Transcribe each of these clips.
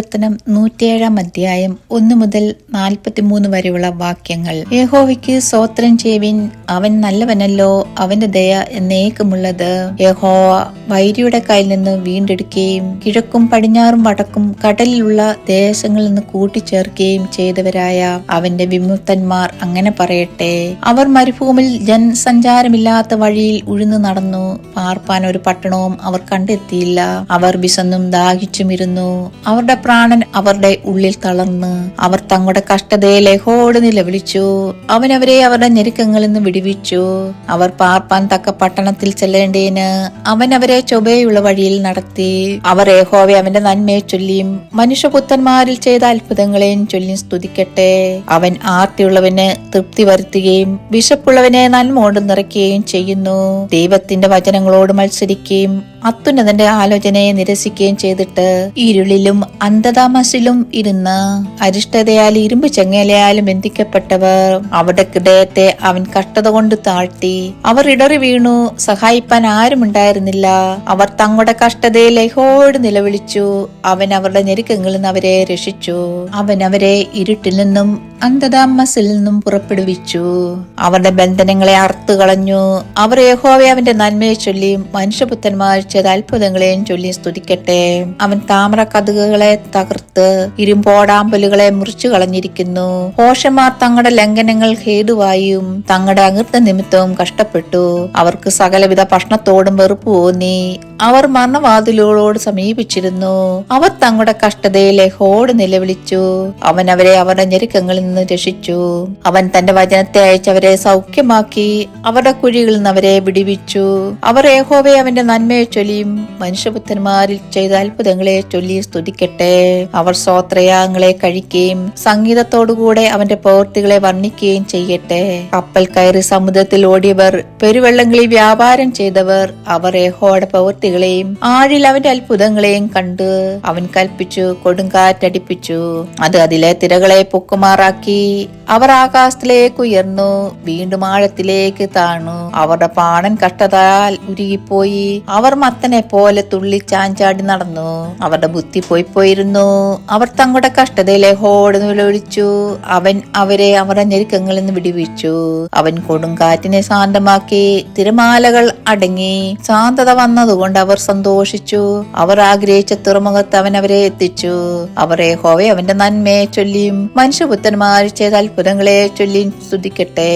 സങ്കീർത്തനം നൂറ്റിയേഴാം അധ്യായം ഒന്നു മുതൽ നാൽപ്പത്തിമൂന്ന് വരെയുള്ള വാക്യങ്ങൾ. യഹോവയ്ക്ക് സ്വോത്രം ചെയ്വിൻ അവൻ നല്ലവനല്ലോ അവന്റെ ദയ എന്നേക്കുമുള്ളത്. യഹോവ വൈരിയുടെ കയ്യിൽ നിന്ന് വീണ്ടെടുക്കുകയും കിഴക്കും പടിഞ്ഞാറും വടക്കും കടലിലുള്ള ദേശങ്ങളിൽ നിന്ന് കൂട്ടിച്ചേർക്കുകയും ചെയ്തവരായ അവന്റെ വിമുക്തന്മാർ അങ്ങനെ പറയട്ടെ. അവർ മരുഭൂമിയിൽ ജനസഞ്ചാരമില്ലാത്ത വഴിയിൽ ഉഴുന്നു നടന്നു. പാർപ്പാൻ ഒരു പട്ടണവും അവർ കണ്ടെത്തിയില്ല. അവർ വിശന്നും ദാഹിച്ചുമിരുന്നു. അവരുടെ പ്രാണൻ അവരുടെ ഉള്ളിൽ തളർന്ന് അവർ തങ്ങളുടെ കഷ്ടതയെ ലഹോട് നിലവിളിച്ചു. അവൻ അവരെ അവരുടെ ഞെരുക്കങ്ങളിൽ നിന്ന് വിടുവിച്ചു. അവർ പാർപ്പാൻ തക്ക പട്ടണത്തിൽ ചെല്ലേണ്ടേന് അവൻ അവരെ ചൊവ്വയുള്ള വഴിയിൽ നടത്തി. അവർ ഏഹോവെ അവന്റെ നന്മയെ ചൊല്ലിയും മനുഷ്യപുത്രന്മാരിൽ ചെയ്ത അത്ഭുതങ്ങളെയും ചൊല്ലിയും സ്തുതിക്കട്ടെ. അവൻ ആർത്തിയുള്ളവന് തൃപ്തി വരുത്തുകയും വിശപ്പുള്ളവനെ നന്മ നിറയ്ക്കുകയും ചെയ്യുന്നു. ദൈവത്തിന്റെ വചനങ്ങളോട് മത്സരിക്കുകയും അത്യുന്നതന്റെ ആലോചനയെ നിരസിക്കുകയും ചെയ്തിട്ട് ഇരുളിലും അന്ധതാമസിലും ഇരുന്ന് അരിഷ്ടതയാൽ ഇരുമ്പ് ചെങ്ങലയാലും ബന്ധിക്കപ്പെട്ടവർ അവരുടെ ഹൃദയത്തെ അവൻ കഷ്ടത കൊണ്ട് താഴ്ത്തി. അവർ ഇടറി വീണു. സഹായിപ്പാൻ ആരുമുണ്ടായിരുന്നില്ല അവർ തങ്ങളുടെ കഷ്ടതയിൽ ലഹോട് നിലവിളിച്ചു. അവൻ അവരുടെ ഞെരുക്കങ്ങളിൽ നിന്ന് അവരെ രക്ഷിച്ചു. അവൻ അവരെ ഇരുട്ടിൽ നിന്നും അന്ധതാമസിൽ നിന്നും പുറപ്പെടുവിച്ചു. അവരുടെ ബന്ധനങ്ങളെ അർത്തു കളഞ്ഞു. അവർ യഹോവെ അവന്റെ നന്മയെ ചൊല്ലി മനുഷ്യപുത്രന്മാർ അത്ഭുതങ്ങളെയും ചൊല്ലി സ്തുതിക്കട്ടെ. അവൻ താമര കതുകുകളെ തകർത്ത് ഇരുമ്പോടാമ്പലുകളെ മുറിച്ചു കളഞ്ഞിരിക്കുന്നു. ഹോഷന്മാർ തങ്ങളുടെ ലംഘനങ്ങൾ ഹേതുവായും തങ്ങളുടെ അകൃത്ത നിമിത്തവും കഷ്ടപ്പെട്ടു. അവർക്ക് സകലവിധ ഭക്ഷണത്തോടും വെറുപ്പ് തോന്നി അവർ മരണവാതിലുകളോട് സമീപിച്ചിരുന്നു. അവർ തങ്ങളുടെ കഷ്ടതയിലെ ഹോട് നിലവിളിച്ചു. അവൻ അവരെ അവരുടെ ഞെരുക്കങ്ങളിൽ നിന്ന് രക്ഷിച്ചു. അവൻ തന്റെ വചനത്തെ അയച്ചവരെ സൗഖ്യമാക്കി. അവരുടെ കുഴികളിൽ നിന്ന് അവരെ വിടിവിച്ചു. അവർ ഏഹോവെ അവന്റെ നന്മയെ ചൊല്ലിയും മനുഷ്യപുത്രന്മാരിൽ ചെയ്ത അത്ഭുതങ്ങളെ ചൊല്ലി സ്തുതിക്കട്ടെ. അവർ സ്വോത്രയാഗങ്ങളെ കഴിക്കുകയും സംഗീതത്തോടുകൂടെ അവന്റെ പ്രവൃത്തികളെ വർണിക്കുകയും ചെയ്യട്ടെ. കപ്പൽ കയറി സമുദ്രത്തിൽ ഓടിയവർ പെരുവെള്ളങ്ങളിൽ വ്യാപാരം ചെയ്തവർ അവർ ഏഹോയുടെ പ്രവൃത്തികളെയും ആഴിൽ അവന്റെ അത്ഭുതങ്ങളെയും കണ്ട് അവൻ കൽപ്പിച്ചു കൊടുങ്കാറ്റടിപ്പിച്ചു. അത് അതിലെ തിരകളെ പൊക്കുമാറാക്കി അവർ ആകാശത്തിലേക്ക് ഉയർന്നു വീണ്ടും ആഴത്തിലേക്ക് താണു. അവരുടെ പാണൻ കഷ്ടതാൽ ഉരുകിപ്പോയി. അവർ മത്തനെ പോലെ തുള്ളി ചാഞ്ചാടി നടന്നു. അവരുടെ ബുദ്ധി പോയി പോയിരുന്നു. അവർ തങ്ങളുടെ കഷ്ടതയിലെ ഹോട് വിളിച്ചു അവൻ അവരെ അവരുടെ ഞെരുക്കങ്ങളിൽ നിന്ന് വിടിവിച്ചു. അവൻ കൊടുങ്കാറ്റിനെ ശാന്തമാക്കി തിരമാലകൾ അടങ്ങി. ശാന്തത വന്നതുകൊണ്ട് അവർ സന്തോഷിച്ചു. അവർ ആഗ്രഹിച്ച തുറമുഖത്ത് അവൻ അവരെ എത്തിച്ചു. അവരെ ഹോവെ അവന്റെ നന്മയെ ചൊല്ലിയും മനുഷ്യപുത്രന്മാർ ചെയ്ത അത്ഭുതങ്ങളെ ചൊല്ലി സ്തുതിക്കട്ടെ.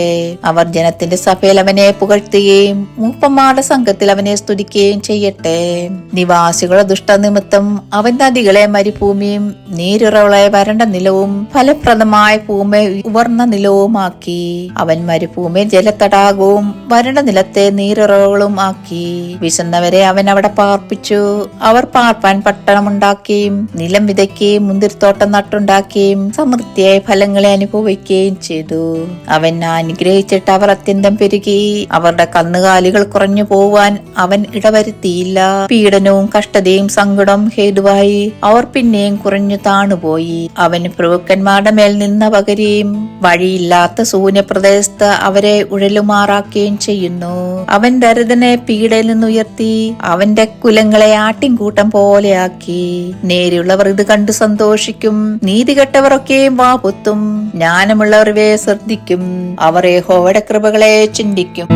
അവർ ജനത്തിന്റെ സഭയിൽ അവനെ പുകഴ്ത്തുകയും മൂപ്പന്മാരുടെ സംഘത്തിൽ അവനെ സ്തുതിക്കുകയും ചെയ്യട്ടെ. നിവാസികളുടെ ദുഷ്ടനിമിത്തം അവൻ നദികളെ മരുഭൂമിയും നീരുറവളെ വരണ്ട നിലവും ഫലപ്രദമായ ഭൂമി ഉവർന്ന നിലവുമാക്കി. അവൻ മരുഭൂമി ജലത്തടാകവും വരണ്ട നിലത്തെ നീരുറവകളും ആക്കി. വിശന്നവരെ അവൻ അവിടെ പാർപ്പിച്ചു. അവർ പാർപ്പാൻ പട്ടണമുണ്ടാക്കിയും നിലം വിതയ്ക്കുകയും മുന്തിരിത്തോട്ടം നട്ടുണ്ടാക്കുകയും സമൃദ്ധിയായ ഫലങ്ങളെ അനുഭവിക്കുകയും ചെയ്തു. അവൻ അനുഗ്രഹിച്ചിട്ട് അവർ അത്യന്തം പെരുകി. അവരുടെ കന്നുകാലികൾ കുറഞ്ഞു പോവാൻ അവൻ ഇടവരുത്തിയില്ല. പീഡനവും കഷ്ടതയും സങ്കടം ഹേതുവായി. അവർ പിന്നെയും കുറഞ്ഞു താണുപോയി. അവൻ പ്രഭുക്കന്മാരുടെ മേൽ നിന്ന പകരുകയും വഴിയില്ലാത്ത ശൂന്യപ്രദേശത്ത് അവരെ ഉഴലുമാറാക്കുകയും ചെയ്യുന്നു. അവൻ ദരിദ്രനെ പീഡയിൽ നിന്ന് ഉയർത്തി അവന്റെ കുലങ്ങളെ ആട്ടിൻകൂട്ടം പോലെയാക്കി. നേരെയുള്ളവർ ഇത് കണ്ടു സന്തോഷിക്കും. നീതികെട്ടവരൊക്കെയും വാപുത്തും ജ്ഞാനമുള്ളവർ ഇവയെ ശ്രദ്ധിക്കും. അവർ യഹോവയുടെ കൃപകളെ ചിന്തിക്കും